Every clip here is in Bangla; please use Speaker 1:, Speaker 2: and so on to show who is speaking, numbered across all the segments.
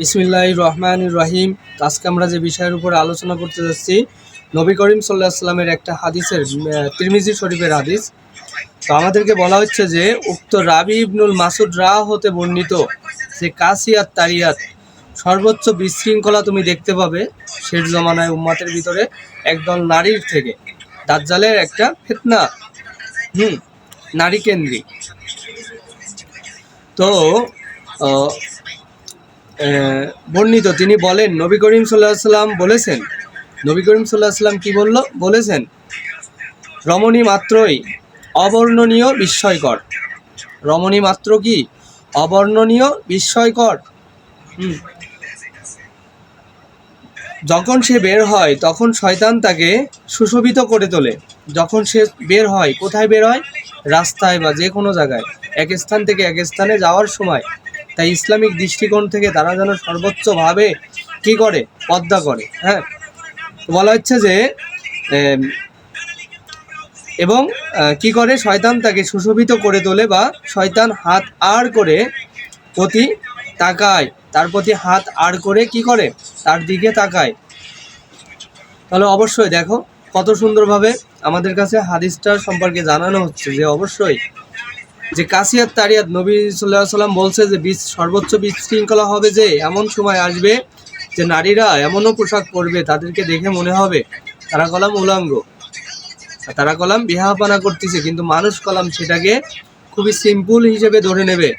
Speaker 1: বিসমিল্লাহ রহমান রহিম। আজকে আমরা যে বিষয়ের উপরে আলোচনা করতে যাচ্ছি, নবী করিম সাল্লাহ সাল্লামের একটা হাদিসের তিরমিজি শরীফের হাদিস। তো আমাদেরকে বলা হচ্ছে যে, উক্ত রাবি ইবনুল মাসুদ রা হতে বর্ণিত যে কাসিয়াত তারিয়াত সর্বোচ্চ বিশৃঙ্খলা তুমি দেখতে পাবে শেষ জমানায় উম্মাতের ভিতরে একদল নারীর থেকে। দাজ্জালের একটা ফেতনা। হুম, নারী কেন্দ্রিক। তো বর্ণিত। তিনি বলেন, নবী করিম সাল্লাহ বলেছেন, নবী করিম সাল্লাহ সাল্লাম কি বলল? বলেছেন, রমণী মাত্রই অবর্ণনীয় বিস্ময়কর। রমণী মাত্র কি? অবর্ণনীয় বিস্ময়কর। যখন সে বের হয়, তখন শয়তান তাকে সুশোভিত করে তোলে। যখন সে বের হয়, কোথায় বের হয়? রাস্তায় বা যে কোনো জায়গায়। এক স্থান থেকে এক স্থানে যাওয়ার সময় তাই ইসলামিক দৃষ্টিকোণ থেকে তারা যেন সর্বোচ্চভাবে কি করে? পদ্মা করে হ্যাঁ? বলা হচ্ছে যে এবং কি করে? শয়তান তাকে সুশোভিত করে তোলে বা শয়তান হাত আর করে প্রতি তাকায়, তার প্রতি হাত আর করে কি করে? তার দিকে তাকায়। তাহলে অবশ্যই দেখো, কত সুন্দরভাবে আমাদের কাছে হাদিসটার সম্পর্কে জানানো হচ্ছে যে অবশ্যই যে কাসিয়াত তারিয়াত নবী সাল্লাহ সাল্লাম বলছে যে বিশ সর্বোচ্চ বিশৃঙ্খলা হবে যে এমন সময় আসবে যে নারীরা এমনও পোশাক পরবে তাদেরকে দেখে মনে হবে, তারা কলাম উলাঙ্গ। তারা কলাম বিহাপানা করতেছে, কিন্তু মানুষ কলাম সেটাকে খুবই সিম্পল হিসেবে ধরে নেবে।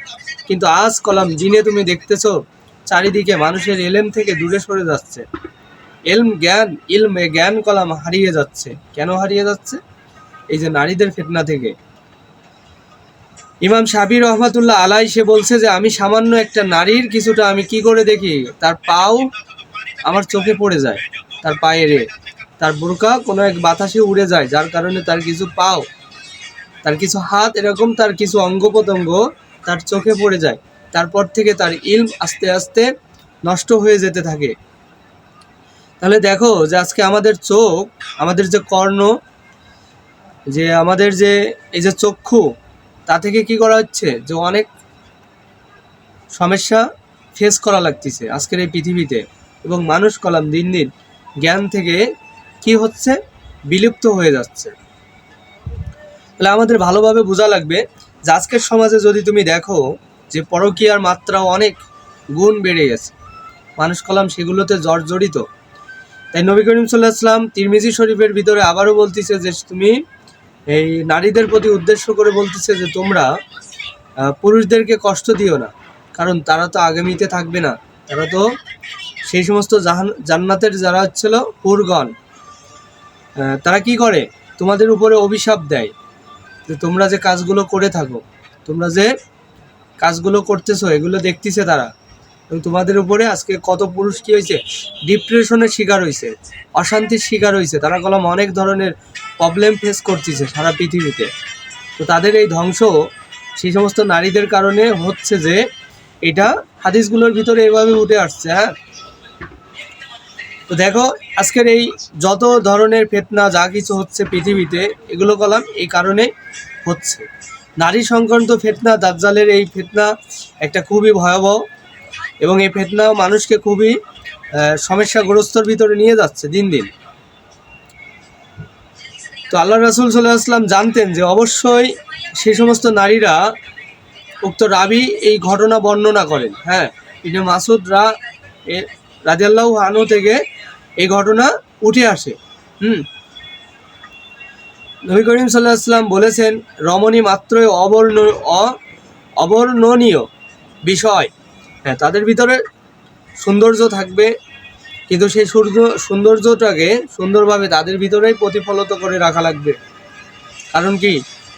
Speaker 1: কিন্তু আজ কলাম দিনে তুমি দেখতেছ, চারিদিকে মানুষের এলেম থেকে দূরে সরে যাচ্ছে। এলম, জ্ঞান, ইলম জ্ঞান কলাম হারিয়ে যাচ্ছে। কেন হারিয়ে যাচ্ছে? এই যে নারীদের ফেতনা থেকে। ইমাম সাবির রহমাতুল্লাহ আলাই সে বলছে যে, আমি সামান্য একটা নারীর কিছুটা আমি কি করে দেখি? তার পাও আমার চোখে পড়ে যায়, তার পায়েরে তার বুরকা কোনো এক বাতাসে উড়ে যায়, যার কারণে তার কিছু পাও, তার কিছু হাত এরকম, তার কিছু অঙ্গ প্রত্যঙ্গ তার চোখে পড়ে যায়। তারপর থেকে তার ইলম আস্তে আস্তে নষ্ট হয়ে যেতে থাকে। তাহলে দেখো যে, আজকে আমাদের চোখ, আমাদের যে কর্ণ, যে আমাদের যে, এই যে চক্ষু তা থেকে কি করা হচ্ছে? যে অনেক সমস্যা ফেস করা লাগতেছে আজকের এই পৃথিবীতে। এবং মানুষ কলাম দিন দিন জ্ঞান থেকে কি হচ্ছে? বিলুপ্ত হয়ে যাচ্ছে। তাহলে আমাদের ভালোভাবে বোঝা লাগবে যে আজকের সমাজে যদি তুমি দেখো যে পরকীয়ার মাত্রা অনেক গুণ বেড়ে গেছে। মানুষ কলাম সেগুলোতে জর্জরিত। তাই নবী করিম সাল্লাহ আসলাম তিরমিজি শরীফের ভিতরে আবারও বলতেছে যে তুমি এই নারীদের প্রতি উদ্দেশ্য করে বলতেছে যে তোমরা পুরুষদেরকে কষ্ট দিও না, কারণ তারা তো আগামীতে থাকবে না। তারা তো সেই সমস্ত জান্নাতের যারা হচ্ছিল হুরগণ তারা কি করে? তোমাদের উপরে অভিশাপ দেয়। যে তোমরা যে কাজগুলো করে থাকো, তোমরা যে কাজগুলো করতেছো, এগুলো দেখতেছে তারা। তোমাদের উপরে আজকে কত পুরুষ কি হয়েছে? ডিপ্রেশনের শিকার হয়েছে, অশান্তির শিকার হয়েছে, তারা কলম অনেক ধরনের প্রবলেম ফেস করতেছে সারা পৃথিবীতে। তো তাদের এই ধ্বংস সেই সমস্ত নারীদের কারণে হচ্ছে যে এটা হাদিসগুলোর ভিতরে এভাবে উঠে আসছে হ্যাঁ? তো দেখো, আজকের এই যত ধরনের ফেতনা, যা কিছু হচ্ছে পৃথিবীতে, এগুলো কলাম এই কারণে হচ্ছে। নারী সংক্রান্ত ফেতনা, দাজ্জালের এই ফেতনা একটা খুবই ভয়াবহ এবং এই ফেতনাও মানুষকে খুবই সমস্যাগ্রস্তর ভিতরে নিয়ে যাচ্ছে দিন দিন। তো আল্লাহ রাসুল সাল্লাহ আসলাম জানতেন যে অবশ্যই সেই সমস্ত নারীরা উক্ত রাবি এই ঘটনা বর্ণনা করেন। হ্যাঁ ইবনে মাসুদ রা রাজিয়াল্লাহ আনু থেকে এই ঘটনা উঠে আসে। হুম। নবী করিম সাল্লাহ আসলাম বলেছেন, রমণী মাত্রই অবর্ণ অবর্ণনীয় বিষয়। হ্যাঁ তাদের ভিতরে সৌন্দর্য থাকবে, কিন্তু সেই সূর্য, সৌন্দর্যটাকে সুন্দরভাবে তাদের ভিতরেই প্রতিফলিত করে রাখা লাগবে। কারণ কি?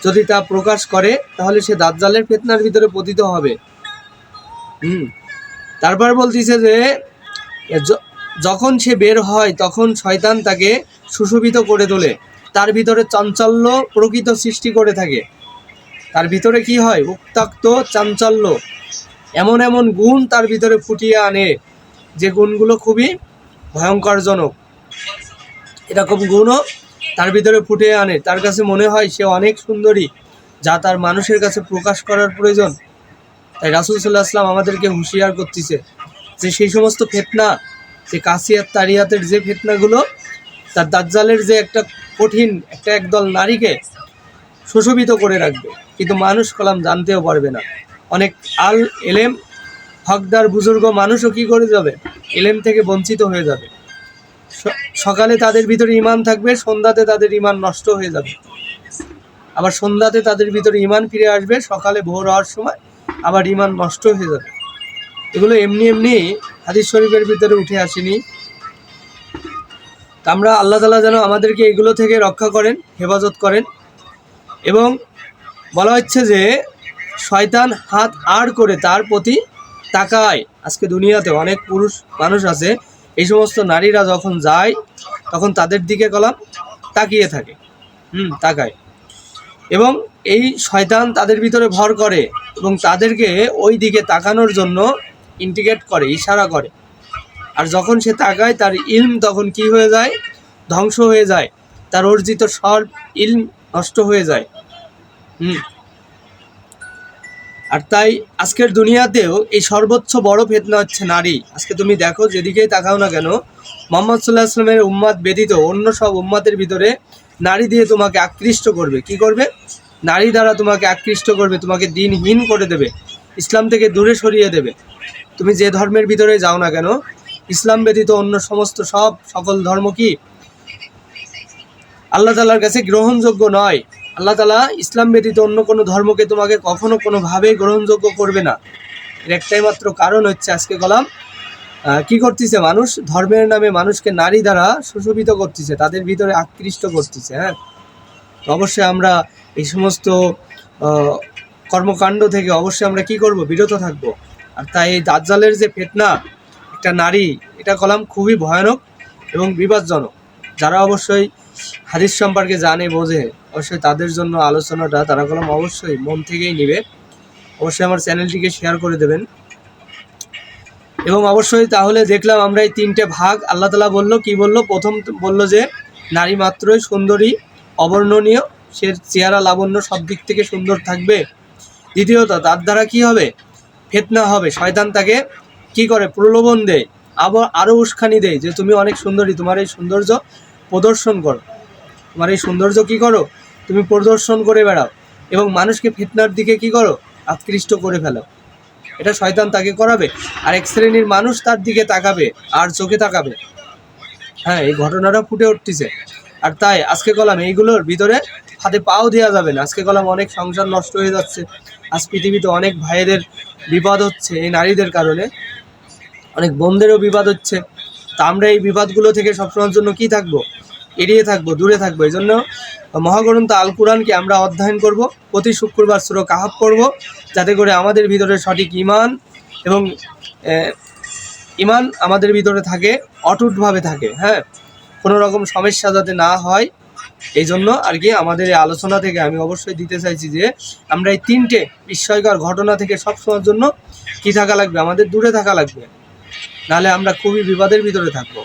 Speaker 1: যদি তা প্রকাশ করে, তাহলে সে দাজ্জালের ফেতনার ভিতরে পতিত হবে। হুম। তারপর বলতেছে যে যখন সে বের হয়, তখন শয়তান তাকে সুশোভিত করে তোলে। তার ভিতরে চাঞ্চল্য প্রকৃত সৃষ্টি করে থাকে। তার ভিতরে কি হয়? উত্তাক্ত চাঞ্চল্য। এমন এমন গুণ তার ভিতরে ফুটিয়ে আনে যে গুণগুলো খুবই ভয়ঙ্করজনক। এরকম গুণও তার ভিতরে ফুটে আনে। তার কাছে মনে হয় সে অনেক সুন্দরী, যা তার মানুষের কাছে প্রকাশ করার প্রয়োজন। তাই রাসুল সাল্লাহ আসলাম আমাদেরকে হুঁশিয়ার করতেছে যে সেই সমস্ত ফেতনা, যে কাসিয়াত তারিয়াতের যে ফেতনাগুলো, তার দাজ্জালের যে একটা কঠিন, একটা একদল নারীকে সুশোভিত করে রাখবে। কিন্তু মানুষ কলাম জানতেও পারবে না। অনেক আল এলেম হকদার বুজুর্গ মানুষও কি করে যাবে? এলেম থেকে বঞ্চিত হয়ে যাবে। সকালে তাদের ভিতরে ইমান থাকবে, সন্ধ্যাতে তাদের ইমান নষ্ট হয়ে যাবে। আবার সন্ধ্যাতে তাদের ভিতরে ইমান ফিরে আসবে, সকালে ভোর হওয়ার সময় আবার ইমান নষ্ট হয়ে যাবে। এগুলো এমনি এমনি হাদিস শরীফের ভিতরে উঠে আসেনি। তা আমরা আল্লাহ তালা যেন আমাদেরকে এগুলো থেকে রক্ষা করেন, হেফাজত করেন। এবং বলা হচ্ছে যে শয়তান হাত আর করে তার প্রতি তাকায়। আজকে দুনিয়াতে অনেক পুরুষ, মানুষ আছে, এই সমস্ত নারীরা যখন যায়, তখন তাদের দিকে কলাম তাকিয়ে থাকে। হুম, তাকায়। এবং এই শয়তান তাদের ভিতরে ভর করে এবং তাদেরকে ওই দিকে তাকানোর জন্য ইন্টিগ্রেট করে, ইশারা করে। আর যখন সে তাকায়, তার ইলম তখন কি হয়ে যায়? ধ্বংস হয়ে যায়। তার অর্জিত সব ইলম নষ্ট হয়ে যায়। হুম আর তাই আজকের দুনিয়াতেও এই সর্বোচ্চ বড় ফেতনা হচ্ছে নারী। আজকে তুমি দেখো যেদিকেই তাকাও না কেন, মোহাম্মদ সাল্লাহ আসলামের উম্মাদ ব্যতীত অন্য সব উম্মাদের ভিতরে নারী দিয়ে তোমাকে আকৃষ্ট করবে। কি করবে? নারী দ্বারা তোমাকে আকৃষ্ট করবে, তোমাকে দিনহীন করে দেবে, ইসলাম থেকে দূরে সরিয়ে দেবে। তুমি যে ধর্মের ভিতরে যাও না কেন, ইসলাম ব্যতীত অন্য সমস্ত সব সকল ধর্ম কি? আল্লাহ তালার কাছে গ্রহণযোগ্য নয়। আল্লাহ তালা ইসলাম ব্যতীত অন্য কোনো ধর্মকে তোমাকে কখনো কোনোভাবেই গ্রহণযোগ্য করবে না। এর একটাই মাত্র কারণ হচ্ছে আজকে গলাম কি করতেছে মানুষ? ধর্মের নামে মানুষকে নারী দ্বারা সুশোভিত করতেছে, তাদের ভিতরে আকৃষ্ট করতেছে হ্যাঁ? তো অবশ্যই আমরা এই সমস্ত কর্মকাণ্ড থেকে অবশ্যই আমরা কি করব? বিরত থাকব। আর তাই এই দাজ্জালের যে ফেতনা, একটা নারী, এটা কলাম খুবই ভয়ানক এবং বিপজ্জনক যারা অবশ্যই হাদিস সম্পর্কে জানে, বোঝে, অবশ্যই তাদের জন্য আলোচনাটা তারা কলম অবশ্যই মন থেকেই নেবে। অবশ্যই আমার চ্যানেলটিকে শেয়ার করে দেবেন। এবং অবশ্যই তাহলে দেখলাম আমরা এই তিনটে ভাগ, আল্লাহ তালা বলল, কি বলল? প্রথম বলল যে, নারী মাত্রই সুন্দরী, অবর্ণনীয়, সে চেহারা লাবণ্য সব দিক থেকে সুন্দর থাকবে। দ্বিতীয়ত, তার দ্বারা কি হবে? ফেতনা হবে। শয়তান তাকে কি করে? প্রলোভন দেয়, আবার আরও উস্কানি দেয় যে, তুমি অনেক সুন্দরী, তোমার এই সৌন্দর্য প্রদর্শন করো। তোমার এই সৌন্দর্য কী করো? তুমি প্রদর্শন করে বেড়াও। এবং মানুষকে ফিতনার দিকে কি করো? আকৃষ্ট করে ফেলো। এটা শয়তান তাকে করাবে। আর এক শ্রেণির মানুষ তার দিকে তাকাবে, আর চোখে তাকাবে। হ্যাঁ এই ঘটনাটা ফুটে উঠতেছে। আর তাই আজকে কলাম এইগুলোর ভিতরে হাতে পাও দেওয়া যাবে না। আজকে কলাম অনেক সংসার নষ্ট হয়ে যাচ্ছে। আজ পৃথিবীতে অনেক ভাইয়েদের বিপদ হচ্ছে এই নারীদের কারণে। অনেক বোনদেরও বিবাদ হচ্ছে। তা আমরা এই বিবাদগুলো থেকে সবসময়ের জন্য কি থাকব? এড়িয়ে থাকব, দূরে থাকব। এই জন্য মহাগ্রন্থ আল কোরআনকে আমরা অধ্যয়ন করব, প্রতি শুক্রবার সুরো কাহাব করব যাতে করে আমাদের ভিতরে সঠিক ইমান এবং ইমান আমাদের ভিতরে থাকে, অটুটভাবে থাকে হ্যাঁ? কোনো রকম সমস্যা যাতে না হয়, এই জন্য আর কি আমাদের এই আলোচনা থেকে আমি অবশ্যই দিতে চাইছি যে, আমরা এই তিনটে বিস্ময়কর ঘটনা থেকে সবসময়ের জন্য কি থাকা লাগবে? আমাদের দূরে থাকা লাগবে। নাহলে আমরা খুবই বিপদের ভিতরে থাকব।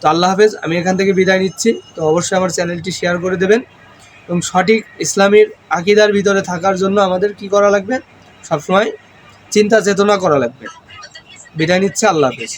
Speaker 1: তো আল্লাহ হাফেজ, আমি এখান থেকে বিদায় নিচ্ছি। তো অবশ্যই আমার চ্যানেলটি শেয়ার করে দেবেন এবং সঠিক ইসলামের আকিদার ভিতরে থাকার জন্য আমাদের কি করা লাগবে? সবসময় চিন্তা চেতনা করা লাগবে। বিদায় নিচ্ছে, আল্লাহ হাফেজ।